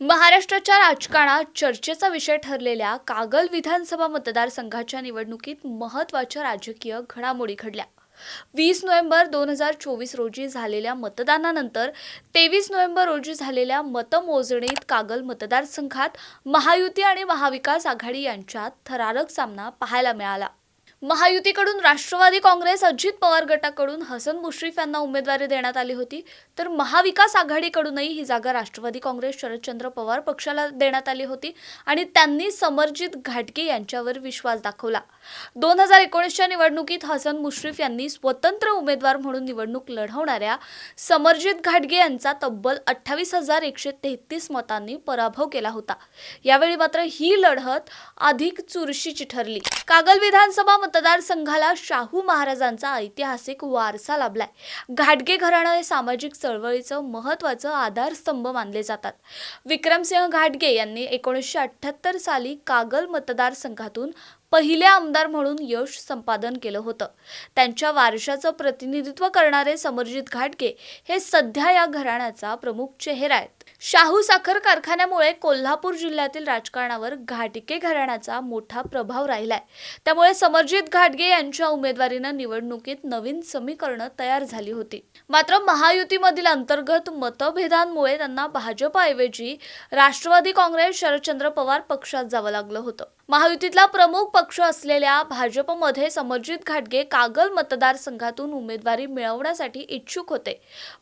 महाराष्ट्राच्या राजकारणात चर्चेचा विषय ठरलेल्या कागल विधानसभा मतदारसंघाच्या निवडणुकीत महत्त्वाच्या राजकीय घडामोडी घडल्या. वीस नोव्हेंबर दोन हजार चोवीस रोजी झालेल्या मतदानानंतर तेवीस नोव्हेंबर रोजी झालेल्या मतमोजणीत कागल मतदारसंघात महायुती आणि महाविकास आघाडी यांच्यात थरारक सामना पाहायला मिळाला. महायुतीकडून राष्ट्रवादी काँग्रेस अजित पवार गटाकडून हसन मुश्रीफ यांना उमेदवारी देण्यात आली होती. तर महाविकास आघाडीकडूनही ही जागा राष्ट्रवादी काँग्रेस शरदचंद्र पवार पक्षाला देण्यात आली होती आणि त्यांनी समरजित घाटगे यांच्यावर विश्वास दाखवला. दोन हजार एकोणीसच्या निवडणुकीत हसन मुश्रीफ यांनी स्वतंत्र उमेदवार म्हणून निवडणूक लढवणाऱ्या समरजित घाटगे यांचा तब्बल अठ्ठावीस हजार एकशे तेहतीस मतांनी पराभव केला होता. यावेळी मात्र ही लढत अधिक चुरशीची ठरली. कागल विधानसभा मतदारसंघाला शाहू महाराजांचा ऐतिहासिक वारसा लाभलाय. घाटगे घराणं हे सामाजिक चळवळीचं महत्त्वाचं आधारस्तंभ मानले जातात. विक्रमसिंह घाटगे यांनी एकोणीसशे अठ्ठ्याहत्तर साली कागल मतदारसंघातून पहिले आमदार म्हणून यश संपादन केलं होतं. त्यांच्या वारशाचं प्रतिनिधित्व करणारे समरजित घाटगे हे सध्या या घराण्याचा प्रमुख चेहरा आहेत. शाहू साखर कारखान्यामुळे कोल्हापूर जिल्ह्यातील राजकारणावर घाटगे घराण्याचा मोठा प्रभाव राहिलाय. त्यामुळे समरजित घाटगे यांच्या उमेदवारीनं निवडणुकीत नवीन समीकरणं तयार झाली होती. मात्र महायुतीमधील अंतर्गत मतभेदांमुळे त्यांना भाजपऐवजी राष्ट्रवादी काँग्रेस शरदचंद्र पवार पक्षात जावं लागलं होतं. महायुतीतला प्रमुख पक्ष असलेल्या भाजपमध्ये समरजित घाटगे कागल मतदारसंघातून उमेदवारी मिळवण्यासाठी इच्छुक होते.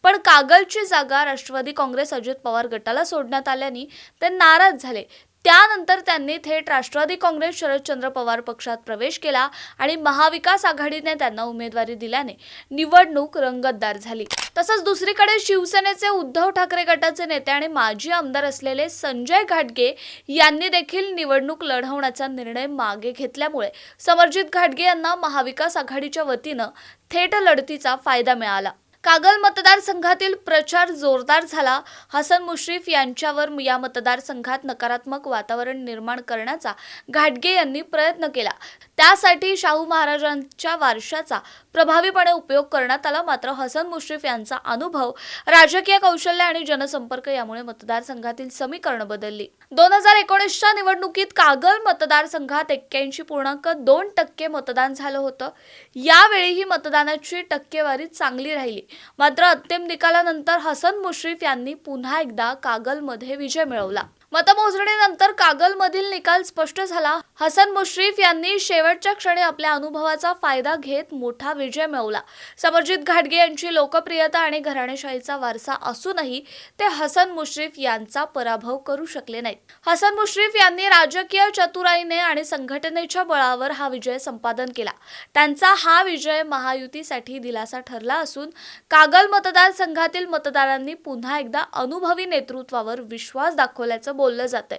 पण कागलची जागा राष्ट्रवादी काँग्रेस अजित पवार गटाला सोडण्यात आल्याने ते नाराज झाले. त्यानंतर त्यांनी थेट राष्ट्रवादी काँग्रेस शरदचंद्र पवार पक्षात प्रवेश केला आणि महाविकास आघाडीने त्यांना उमेदवारी दिल्याने निवडणूक रंगतदार झाली. तसंच दुसरीकडे शिवसेनेचे उद्धव ठाकरे गटाचे नेते आणि माजी आमदार असलेले संजय घाटगे यांनी देखील निवडणूक लढवण्याचा निर्णय मागे घेतल्यामुळे समरजित घाटगे यांना महाविकास आघाडीच्या वतीनं थेट लढतीचा फायदा मिळाला. कागल मतदारसंघातील प्रचार जोरदार झाला. हसन मुश्रीफ यांच्यावर या मतदारसंघात नकारात्मक वातावरण निर्माण करण्याचा घाटगे यांनी प्रयत्न केला. त्यासाठी शाहू महाराजांच्या वारशाचा प्रभावीपणे उपयोग करण्यात आला. मात्र हसन मुश्रीफ यांचा अनुभव राजकीय कौशल्य आणि जनसंपर्क यामुळे मतदारसंघातील समीकरण बदलली. दोन हजार एकोणीसच्या निवडणुकीत कागल मतदारसंघात एक्क्याऐंशी पूर्णांक दोन टक्के मतदान झालं होतं. यावेळीही मतदानाची टक्केवारी चांगली राहिली. मात्र अंतिम निकालानंतर हसन मुश्रीफ यांनी पुन्हा एकदा कागलमध्ये विजय मिळवला. मतमोजणीनंतर कागलमधील निकाल स्पष्ट झाला. हसन मुश्रीफ यांनी शेवटच्या क्षणी आपल्या अनुभवाचा फायदा घेत मोठा विजय मिळवला. समरजित घाटगे यांची लोकप्रियता आणि घराणेशाहीचा वारसा असूनही ते हसन मुश्रीफ यांचा पराभव करू शकले नाहीत. हसन मुश्रीफ यांनी राजकीय चतुराईने आणि संघटनेच्या बळावर हा विजय संपादन केला. त्यांचा हा विजय महायुतीसाठी दिलासा ठरला असून कागल मतदारसंघातील मतदारांनी पुन्हा एकदा अनुभवी नेतृत्वावर विश्वास दाखवल्याचं बोललं जातंय.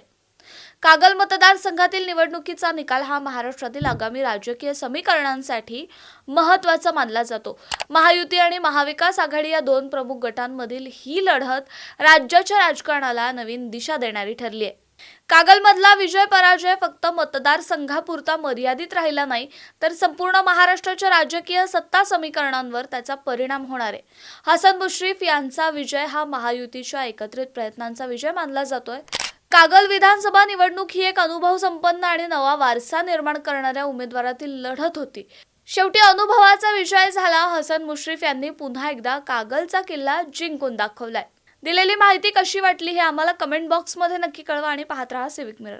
कागल मतदारसंघातील निवडणुकीचा निकाल हा महाराष्ट्रातील आगामी राजकीय समीकरणांसाठी महत्त्वाचा मानला जातो. महायुती आणि महाविकास आघाडी या दोन प्रमुख गटांमधील ही लढत राज्याच्या राजकारणाला नवीन दिशा देणारी ठरली आहे. कागलमधला विजय पराजय फक्त मतदारसंघापुरता मर्यादित राहिला नाही तर संपूर्ण महाराष्ट्राच्या राजकीय सत्ता समीकरणांवर त्याचा परिणाम होणार आहे. हसन मुश्रीफ यांचा विजय हा महायुतीच्या एकत्रित प्रयत्नांचा विजय मानला जातोय. कागल विधानसभा निवडणूक ही एक अनुभव संपन्न आणि नवा वारसा निर्माण करणाऱ्या उमेदवारातील लढत होती. शेवटी अनुभवाचा विजय झाला हसन मुश्रीफ यांनी पुन्हा एकदा कागलचा किल्ला जिंकून दाखवलाय. दिलेली माहिती कशी वाटली हे आम्हाला कमेंट बॉक्समध्ये नक्की कळवा आणि पाहत राहा सिविक मिरर